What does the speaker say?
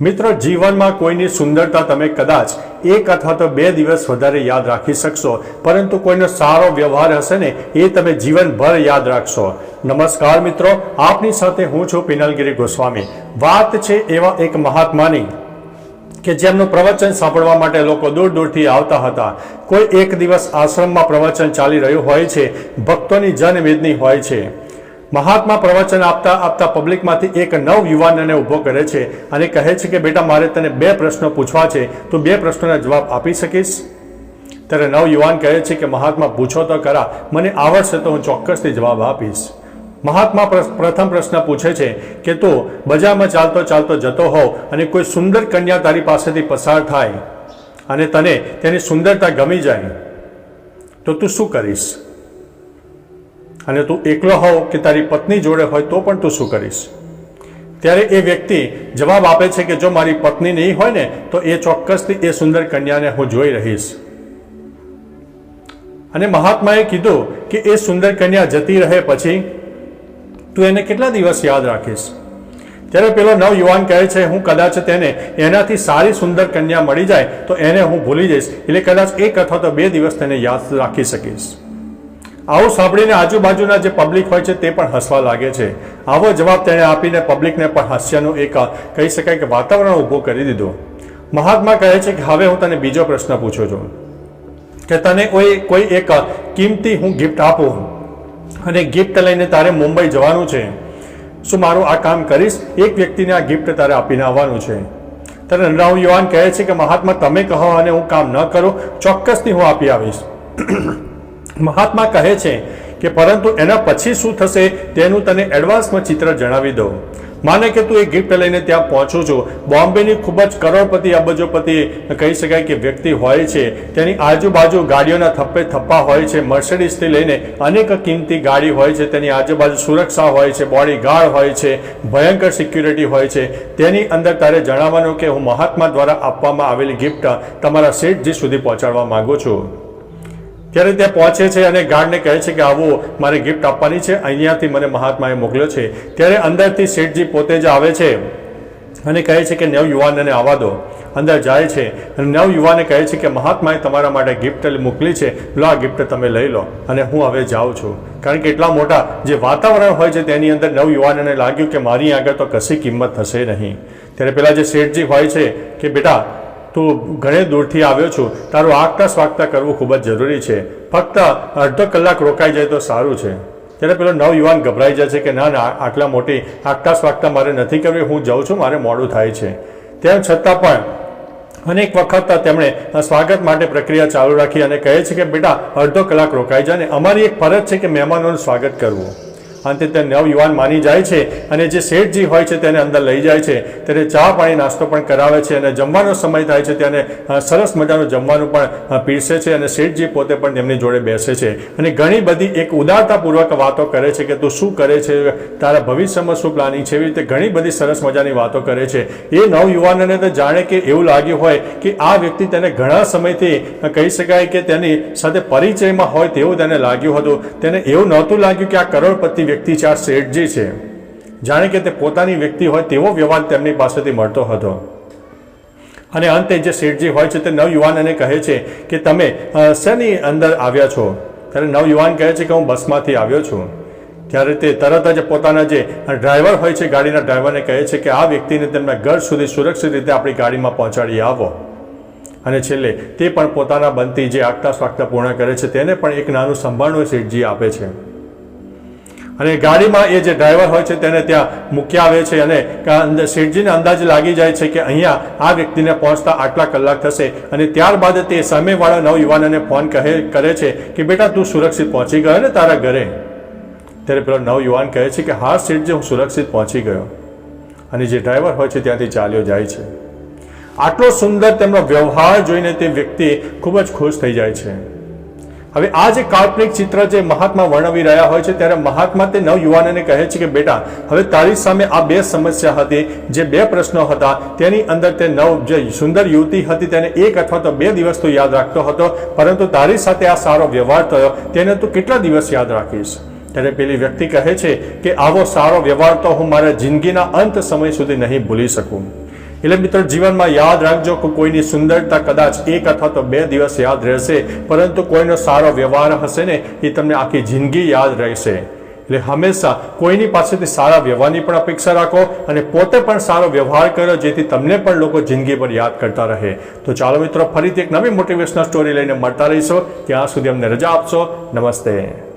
મિત્રો, જીવનમાં કોઈની સુંદરતા તમે કદાચ એક અથવા તો બે દિવસ વધારે યાદ રાખી શકશો, પરંતુ કોઈનો સારો વ્યવહાર હશે ને એ તમે જીવનભર યાદ રાખશો. નમસ્કાર મિત્રો, આપની સાથે હું છું પિનલગીરી ગોસ્વામી. વાત છે એવા એક મહાત્માની કે જેમનું પ્રવચન સાંભળવા માટે લોકો દૂર દૂરથી આવતા હતા. કોઈ એક દિવસ આશ્રમમાં પ્રવચન ચાલી રહ્યું હોય છે, ભક્તોની જનવેદની હોય છે. મહાત્મા પ્રવચન આપતા આપતા પબ્લિકમાંથી એક નવ યુવાનને ઊભો કરે છે અને કહે છે કે, બેટા, મારે તને બે પ્રશ્નો પૂછવા છે. તું બે પ્રશ્નોના જવાબ આપી શકીશ? ત્યારે નવ યુવાન કહે છે કે, મહાત્મા, પૂછો તો ખરા. મને આવડશે તો હું ચોક્કસથી જવાબ આપીશ. મહાત્મા પ્રથમ પ્રશ્ન પૂછે છે કે, તું બજારમાં ચાલતો ચાલતો જતો હોવ અને કોઈ સુંદર કન્યા તારી પાસેથી પસાર થાય અને તને તેની સુંદરતા ગમી જાય, તો તું શું કરીશ? અને તું એકલો હોવ કે તારી પત્ની જોડે હોય તો પણ તું શું કરીશ? ત્યારે એ વ્યક્તિ જવાબ આપે છે કે જો મારી પત્ની નહીં હોય ને, તો એ ચોક્કસથી એ સુંદર કન્યાને હું જોઈ રહીશ. અને મહાત્માએ કીધું કે એ સુંદર કન્યા જતી રહે પછી તું એને કેટલા દિવસ યાદ રાખીશ? ત્યારે પેલો નવ યુવાન કહે છે, હું કદાચ તેને એનાથી સારી સુંદર કન્યા મળી જાય તો એને હું ભૂલી જઈશ. એટલે કદાચ એક અથવા તો બે દિવસ તેને યાદ રાખી શકીશ. આવું સાંભળીને આજુબાજુના જે પબ્લિક હોય છે તે પણ હસવા લાગે છે. આવો જવાબ તેણે આપીને પબ્લિકને પણ હાસ્યનું એક કહી શકાય કે વાતાવરણ ઊભું કરી દીધું. મહાત્મા કહે છે કે હવે હું તને બીજો પ્રશ્ન પૂછું છું. કે તને કોઈ કોઈ એક કિંમતી હું ગિફ્ટ આપું અને ગિફ્ટ લઈને તારે મુંબઈ જવાનું છે. શું મારું આ કામ કરીશ? એક વ્યક્તિને આ ગિફ્ટ તારે આપીને આવવાનું છે. ત્યારે નવ યુવાન કહે છે કે, મહાત્મા, તમે કહો અને હું કામ ન કરું, ચોક્કસથી હું આપી આવીશ. મહાત્મા કહે છે કે પરંતુ એના પછી શું થશે તેનું તને એડવાન્સમાં ચિત્ર જણાવી દઉં. માને કે તું એ ગિફ્ટ લઈને ત્યાં પહોંચું છું. બોમ્બેની ખૂબ જ કરોડપતિ અબજોપતિ કહી શકાય કે વ્યક્તિ હોય છે. તેની આજુબાજુ ગાડીઓના થપ્પે થપ્પા હોય છે. મર્સિડીઝથી લઈને અનેક કિંમતી ગાડી હોય છે. તેની આજુબાજુ સુરક્ષા હોય છે. બોડી ગાર્ડ હોય છે. ભયંકર સિક્યુરિટી હોય છે. તેની અંદર તારે જણાવવાનું કે હું મહાત્મા દ્વારા આપવામાં આવેલી ગિફ્ટ તમારા શેઠજી સુધી પહોંચાડવા માંગુ છું. ત્યારે ત્યાં પહોંચે છે અને ગાર્ડને કહે છે કે આવો મારે ગિફ્ટ આપવાની છે. અહીંયાથી મને મહાત્માએ મોકલ્યો છે. ત્યારે અંદરથી શેઠજી પોતે જ આવે છે અને કહે છે કે નવ યુવાનને આવવા દો. અંદર જાય છે. અને નવ યુવાને કહે છે કે મહાત્માએ તમારા માટે ગિફ્ટ મોકલી છે. લો, આ ગિફ્ટ તમે લઈ લો. અને હું હવે જાઉં છું. કારણ કે એટલા મોટા જે વાતાવરણ હોય છે તેની અંદર નવ યુવાનને લાગ્યું કે મારી આગળ તો કશી કિંમત થશે નહીં. ત્યારે પેલા જે શેઠજી હોય છે કે બેટા તું ઘણે દૂરથી આવ્યો છું. તારું આગતા સ્વાગતા કરવું ખૂબ જ જરૂરી છે. ફક્ત અડધો કલાક રોકાઈ જાય તો સારું છે. ત્યારે પેલો નવ યુવાન ગભરાઈ જાય છે કે ના ના, આટલા મોટી આગતા સ્વાગતા મારે નથી કરવી, હું જાઉં છું, મારે મોડું થાય છે. તેમ છતાં પણ અનેક વખત તેમણે સ્વાગત માટે પ્રક્રિયા ચાલુ રાખી અને કહે છે કે, બેટા, અડધો કલાક રોકાઈ જાય અને અમારી એક ફરજ છે કે મહેમાનોનું સ્વાગત કરવું. અંતે તે નવ યુવાન માની જાય છે અને જે શેઠજી હોય છે તેને અંદર લઈ જાય છે. ત્યારે ચા પાણી નાસ્તો પણ કરાવે છે અને જમવાનો સમય થાય છે ત્યારે સરસ મજાનું જમવાનું પણ પીરસે છે અને શેઠજી પોતે પણ તેમની જોડે બેસે છે. અને ઘણી બધી એક ઉદારતાપૂર્વક વાતો કરે છે કે તું શું કરે છે, તારા ભવિષ્યમાં શું પ્લાનિંગ છે, એવી રીતે ઘણી બધી સરસ મજાની વાતો કરે છે. એ નવ યુવાનને તો જાણે કે એવું લાગ્યું હોય કે આ વ્યક્તિ તેને ઘણા સમયથી કહી શકાય કે તેની સાથે પરિચયમાં હોય તેવું તેને લાગ્યું હતું. તેને એવું નહોતું લાગ્યું કે આ કરોડપતિ વ્યક્તિ આ શેઠજી છે, જાણે કે તે પોતાની વ્યક્તિ હોય તેવો વ્યવહાર તેમની પાસેથી મળતો હતો. અને અંતે જે શેઠજી હોય છે તે નવયુવાનને કહે છે કે તમે શેની અંદર આવ્યા છો? ત્યારે નવયુવાન કહે છે કે હું બસમાંથી આવ્યો છું. ત્યારે તે તરત જ પોતાના જે ડ્રાઈવર હોય છે, ગાડીના ડ્રાઈવરને કહે છે કે આ વ્યક્તિને તેમના ઘર સુધી સુરક્ષિત રીતે આપણી ગાડીમાં પહોંચાડી આવો. અને છેલ્લે તે પણ પોતાના બનતી જે આગતા સ્વાગતા પૂર્ણ કરે છે, તેને પણ એક નાનું સંભાળનું શેઠજી આપે છે. અને ગાડીમાં એ જે ડ્રાઈવર હોય છે તેને ત્યાં મૂકી આવે છે અને શેઠજીને અંદાજ લાગી જાય છે કે અહીંયા આ વ્યક્તિને પહોંચતા આટલા કલાક થશે. અને ત્યારબાદ તે સામેવાળા નવયુવાનને ફોન કહે, કરે છે કે, બેટા, તું સુરક્ષિત પહોંચી ગયો ને તારા ઘરે? ત્યારે પેલો નવયુવાન કહે છે કે, હા, શેઠજી, હું સુરક્ષિત પહોંચી ગયો. અને જે ડ્રાઈવર હોય છે ત્યાંથી ચાલ્યો જાય છે. આટલો સુંદર તેમનો વ્યવહાર જોઈને તે વ્યક્તિ ખૂબ જ ખુશ થઈ જાય છે. હવે આ જે કાલ્પનિક ચિત્ર જે મહાત્મા વર્ણવી રહ્યા હોય છે, ત્યારે મહાત્મા તે નવ યુવાનને કહે છે કે, બેટા, હવે તારી સામે આ બે સમસ્યા હતી. જે બે પ્રશ્નો હતા, તેની અંદર તે નવ જે સુંદર યુવતી હતી, તેને એક અથવા તો બે દિવસ તો યાદ રાખતો હતો, પરંતુ તારી સાથે આ સારો વ્યવહાર થયો. તેને તું કેટલા દિવસ યાદ રાખીશ? ત્યારે પેલી વ્યક્તિ કહે છે કે, આવો સારો વ્યવહાર તો હું મારા જિંદગીના અંત સમય સુધી નહીં ભૂલી શકું. એટલે મિત્રો, જીવનમાં યાદ રાખજો કે કોઈની સુંદરતા કદાચ એક અથવા તો બે દિવસ યાદ રહેશે, પરંતુ કોઈનો સારો વ્યવહાર હશે ને, એ તમને આખી જિંદગી યાદ રહેશે. એટલે હંમેશા કોઈની પાસેથી સારા વ્યવહારની પણ અપેક્ષા રાખો અને પોતે પણ સારો વ્યવહાર કરો, જેથી તમને પણ લોકો જિંદગી પર યાદ કરતા રહે. તો ચાલો મિત્રો, ફરીથી એક નવી મોટિવેશનલ સ્ટોરી લઈને મળતા રહીશો. ત્યાં સુધી અમને રજા આપશો. નમસ્તે.